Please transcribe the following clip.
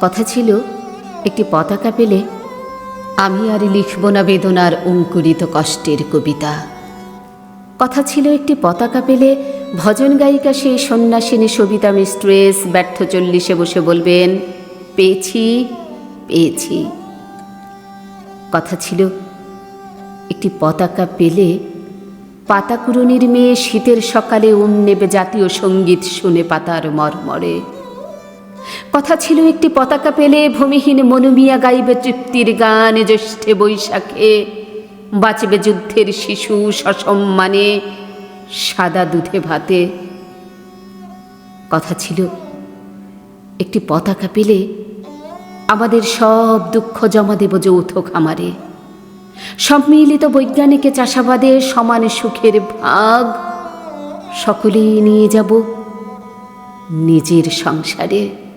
কথা ছিল, একটি পতাকা পেলে আমি আর লিখব না বেদনার অঙ্কুরিত কষ্টের কবিতা। কথা ছিল, একটি পতাকা পেলে ভজন গায়িকা সেই সন্ন্যাসিনী সবিতা মিস্ট্রেস ব্যর্থ চল্লিশে বসে বলবেন, পেয়েছি পেয়েছি। কথা ছিল, একটি পতাকা পেলে পাতাকুরনির মেয়ে শীতের সকালে উম নেবে জাতীয় সংগীত শুনে পাতার মরমরে। কথা ছিল একটি পতাকা পেলে ভূমিহীন মনুমিয়া গাইবে তৃপ্তির গান জ্যৈষ্ঠে বৈশাখে, বাঁচবে যুদ্ধের শিশু সসম্মানে, সাদা দুধে ভাতে। কথা ছিল, একটি পতাকা পেলে আমাদের সব দুঃখ জমা দেব যৌথ খামারে। সম্মিলিত বৈজ্ঞানিকে চাষাবাদে সমান সুখের ভাগ সকলেই নিয়ে যাব নিজের সংসারে।